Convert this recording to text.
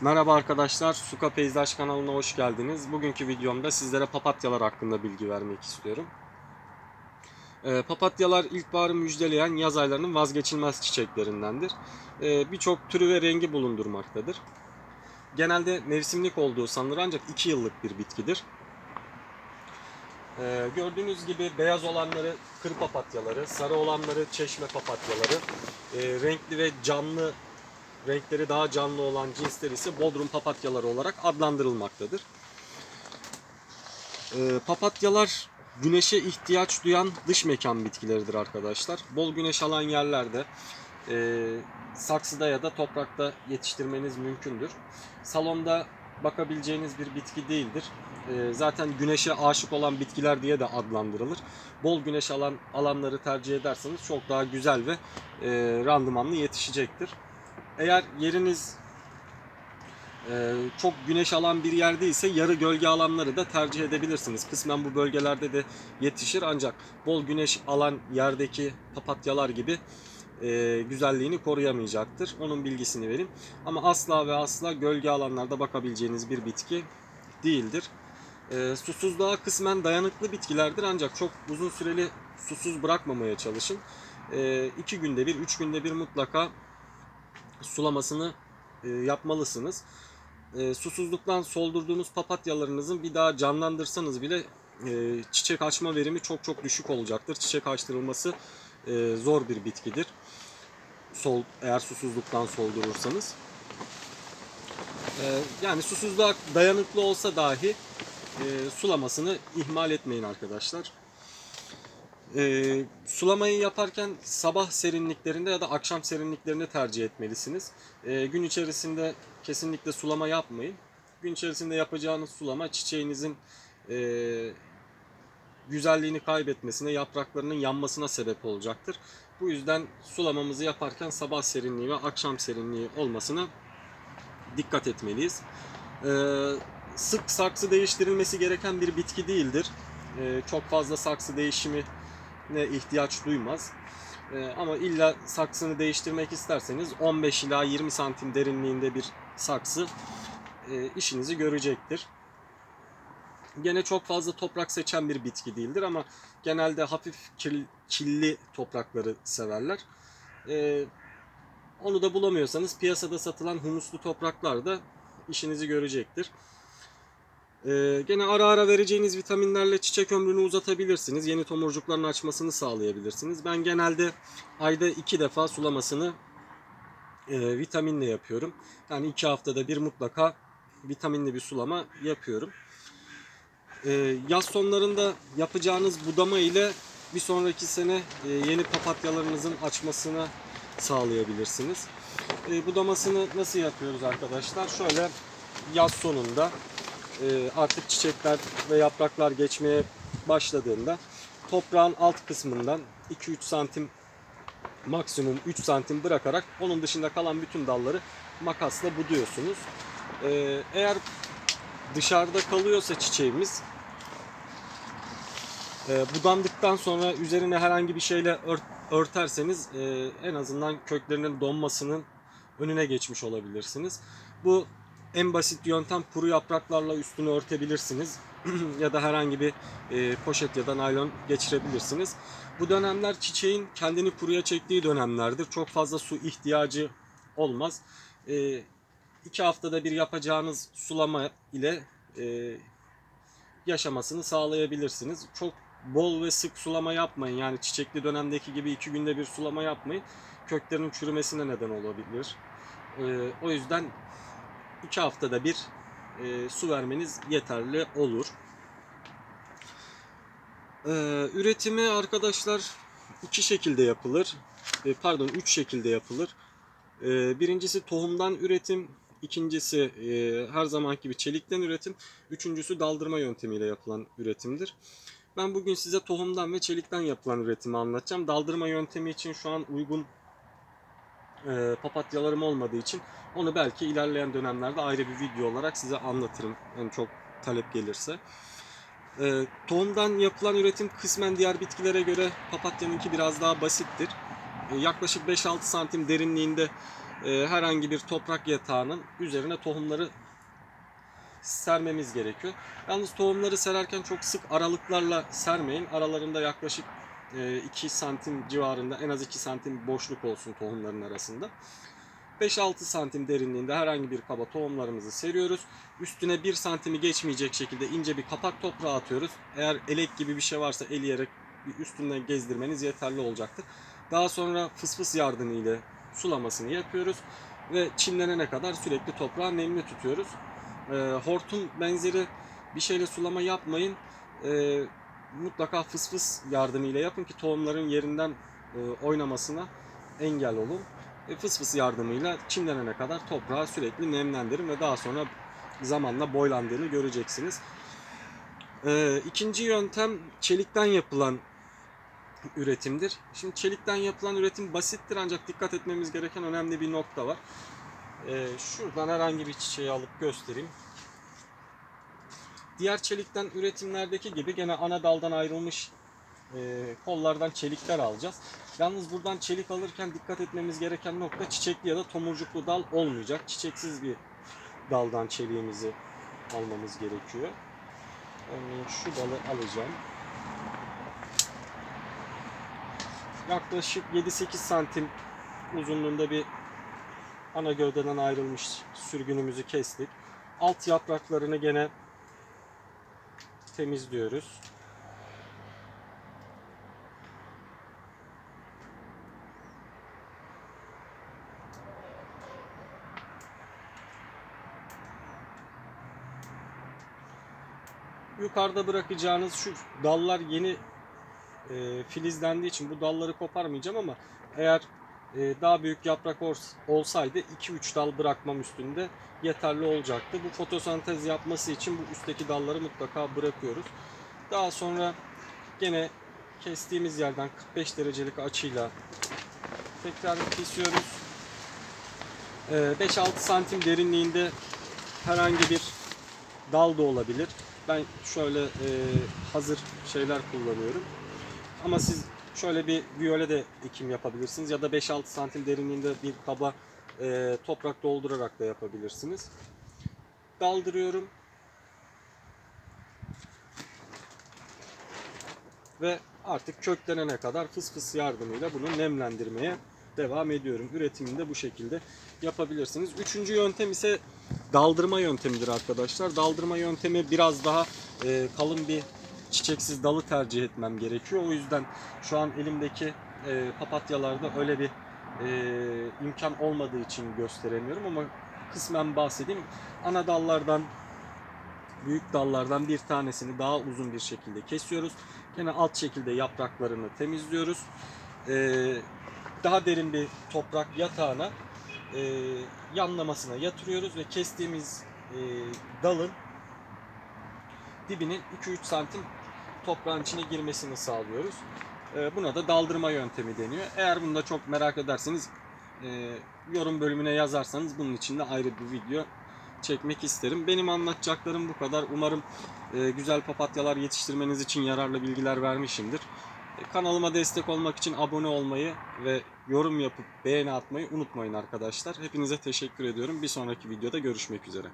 Merhaba arkadaşlar, Suka Peyzaj kanalına hoş geldiniz. Bugünkü videomda sizlere papatyalar hakkında bilgi vermek istiyorum. Ee, papatyalar ilkbaharı müjdeleyen yaz aylarının vazgeçilmez çiçeklerindendir. Ee, Birçok türü ve rengi bulundurmaktadır. Genelde mevsimlik olduğu sanılır ancak 2 yıllık bir bitkidir. Ee, gördüğünüz gibi beyaz olanları kır papatyaları, sarı olanları çeşme papatyaları, e, renkli ve canlı renkleri daha canlı olan cinsler ise Bodrum papatyaları olarak adlandırılmaktadır. Ee, papatyalar güneşe ihtiyaç duyan dış mekan bitkileridir arkadaşlar. Bol güneş alan yerlerde e, saksıda ya da toprakta yetiştirmeniz mümkündür. Salonda bakabileceğiniz bir bitki değildir. E, zaten güneşe aşık olan bitkiler diye de adlandırılır. Bol güneş alan alanları tercih ederseniz çok daha güzel ve e, randımanlı yetişecektir. Eğer yeriniz e, çok güneş alan bir yerde ise yarı gölge alanları da tercih edebilirsiniz. Kısmen bu bölgelerde de yetişir ancak bol güneş alan yerdeki papatyalar gibi e, güzelliğini koruyamayacaktır. Onun bilgisini vereyim. Ama asla ve asla gölge alanlarda bakabileceğiniz bir bitki değildir. E, susuzluğa kısmen dayanıklı bitkilerdir ancak çok uzun süreli susuz bırakmamaya çalışın. E, iki günde bir, üç günde bir mutlaka sulamasını e, yapmalısınız. E, susuzluktan soldurduğunuz papatyalarınızın bir daha canlandırsanız bile e, çiçek açma verimi çok çok düşük olacaktır. Çiçek açtırılması e, zor bir bitkidir. Sol eğer susuzluktan soldurursanız. E, yani susuzluğa dayanıklı olsa dahi e, sulamasını ihmal etmeyin arkadaşlar. E, sulamayı yaparken sabah serinliklerinde ya da akşam serinliklerinde tercih etmelisiniz. E, gün içerisinde kesinlikle sulama yapmayın. Gün içerisinde yapacağınız sulama çiçeğinizin e, güzelliğini kaybetmesine, yapraklarının yanmasına sebep olacaktır. Bu yüzden sulamamızı yaparken sabah serinliği ve akşam serinliği olmasına dikkat etmeliyiz. E, sık saksı değiştirilmesi gereken bir bitki değildir. E, çok fazla saksı değişimi ihtiyaç duymaz. Ee, ama illa saksını değiştirmek isterseniz 15 ila 20 santim derinliğinde bir saksı e, işinizi görecektir. Gene çok fazla toprak seçen bir bitki değildir ama genelde hafif kir- çilli toprakları severler. Ee, onu da bulamıyorsanız piyasada satılan humuslu topraklar da işinizi görecektir. Ee, gene ara ara vereceğiniz vitaminlerle çiçek ömrünü uzatabilirsiniz. Yeni tomurcukların açmasını sağlayabilirsiniz. Ben genelde ayda iki defa sulamasını e, vitaminle yapıyorum. Yani iki haftada bir mutlaka vitaminli bir sulama yapıyorum. Ee, yaz sonlarında yapacağınız budama ile bir sonraki sene e, yeni papatyalarınızın açmasını sağlayabilirsiniz. E, budamasını nasıl yapıyoruz arkadaşlar? Şöyle yaz sonunda artık çiçekler ve yapraklar geçmeye başladığında toprağın alt kısmından 2-3 santim maksimum 3 santim bırakarak onun dışında kalan bütün dalları makasla buduyorsunuz. E, eğer dışarıda kalıyorsa çiçeğimiz e, budandıktan sonra üzerine herhangi bir şeyle ört, örterseniz e, en azından köklerinin donmasının önüne geçmiş olabilirsiniz. Bu en basit yöntem kuru yapraklarla üstünü örtebilirsiniz. ya da herhangi bir e, poşet ya da naylon geçirebilirsiniz. Bu dönemler çiçeğin kendini kuruya çektiği dönemlerdir. Çok fazla su ihtiyacı olmaz. E, iki haftada bir yapacağınız sulama ile e, yaşamasını sağlayabilirsiniz. Çok bol ve sık sulama yapmayın. Yani çiçekli dönemdeki gibi iki günde bir sulama yapmayın. Köklerin çürümesine neden olabilir. E, o yüzden iki haftada bir e, su vermeniz yeterli olur. E, üretimi arkadaşlar iki şekilde yapılır. E, pardon üç şekilde yapılır. E, birincisi tohumdan üretim, ikincisi e, her zaman gibi çelikten üretim, üçüncüsü daldırma yöntemiyle yapılan üretimdir. Ben bugün size tohumdan ve çelikten yapılan üretimi anlatacağım. Daldırma yöntemi için şu an uygun e, papatyalarım olmadığı için onu belki ilerleyen dönemlerde ayrı bir video olarak size anlatırım. En çok talep gelirse. E, tohumdan yapılan üretim kısmen diğer bitkilere göre papatyanınki biraz daha basittir. E, yaklaşık 5-6 santim derinliğinde herhangi bir toprak yatağının üzerine tohumları sermemiz gerekiyor. Yalnız tohumları sererken çok sık aralıklarla sermeyin. Aralarında yaklaşık 2 santim civarında en az 2 santim boşluk olsun tohumların arasında. 5-6 santim derinliğinde herhangi bir kaba tohumlarımızı seriyoruz. Üstüne 1 santimi geçmeyecek şekilde ince bir kapak toprağı atıyoruz. Eğer elek gibi bir şey varsa eleyerek üstünden gezdirmeniz yeterli olacaktır. Daha sonra fısfıs yardımıyla sulamasını yapıyoruz ve çimlenene kadar sürekli toprağı nemli tutuyoruz. E, hortum benzeri bir şeyle sulama yapmayın. E, mutlaka fısfıs yardımıyla yapın ki tohumların yerinden e, oynamasına engel olun. E, fısfıs yardımıyla çimlenene kadar toprağı sürekli nemlendirin ve daha sonra zamanla boylandığını göreceksiniz. E, ikinci yöntem çelikten yapılan üretimdir. Şimdi çelikten yapılan üretim basittir ancak dikkat etmemiz gereken önemli bir nokta var. E, şuradan herhangi bir çiçeği alıp göstereyim. Diğer çelikten üretimlerdeki gibi gene ana daldan ayrılmış e, kollardan çelikler alacağız. Yalnız buradan çelik alırken dikkat etmemiz gereken nokta çiçekli ya da tomurcuklu dal olmayacak. Çiçeksiz bir daldan çeliğimizi almamız gerekiyor. Örneğin şu dalı alacağım. Yaklaşık 7-8 santim uzunluğunda bir ana gövdeden ayrılmış sürgünümüzü kestik. Alt yapraklarını gene temizliyoruz. Yukarıda bırakacağınız şu dallar yeni e, filizlendiği için bu dalları koparmayacağım ama eğer daha büyük yaprak olsaydı 2-3 dal bırakmam üstünde yeterli olacaktı. Bu fotosentez yapması için bu üstteki dalları mutlaka bırakıyoruz. Daha sonra gene kestiğimiz yerden 45 derecelik açıyla tekrar kesiyoruz. E, 5-6 santim derinliğinde herhangi bir dal da olabilir. Ben şöyle e, hazır şeyler kullanıyorum. Ama siz şöyle bir viyole de dikim yapabilirsiniz ya da 5-6 santim derinliğinde bir kaba e, toprak doldurarak da yapabilirsiniz. Daldırıyorum. Ve artık köklenene kadar fıs fıs yardımıyla bunu nemlendirmeye devam ediyorum. Üretimini de bu şekilde yapabilirsiniz. Üçüncü yöntem ise daldırma yöntemidir arkadaşlar. Daldırma yöntemi biraz daha e, kalın bir çiçeksiz dalı tercih etmem gerekiyor. O yüzden şu an elimdeki e, papatyalarda öyle bir e, imkan olmadığı için gösteremiyorum ama kısmen bahsedeyim. Ana dallardan büyük dallardan bir tanesini daha uzun bir şekilde kesiyoruz. Yine alt şekilde yapraklarını temizliyoruz. E, daha derin bir toprak yatağına e, yanlamasına yatırıyoruz ve kestiğimiz e, dalın dibinin 2-3 santim toprağın içine girmesini sağlıyoruz. E, buna da daldırma yöntemi deniyor. Eğer bunu da çok merak ederseniz e, yorum bölümüne yazarsanız bunun için de ayrı bir video çekmek isterim. Benim anlatacaklarım bu kadar. Umarım e, güzel papatyalar yetiştirmeniz için yararlı bilgiler vermişimdir. E, Kanalıma destek olmak için abone olmayı ve yorum yapıp beğeni atmayı unutmayın arkadaşlar. Hepinize teşekkür ediyorum. Bir sonraki videoda görüşmek üzere.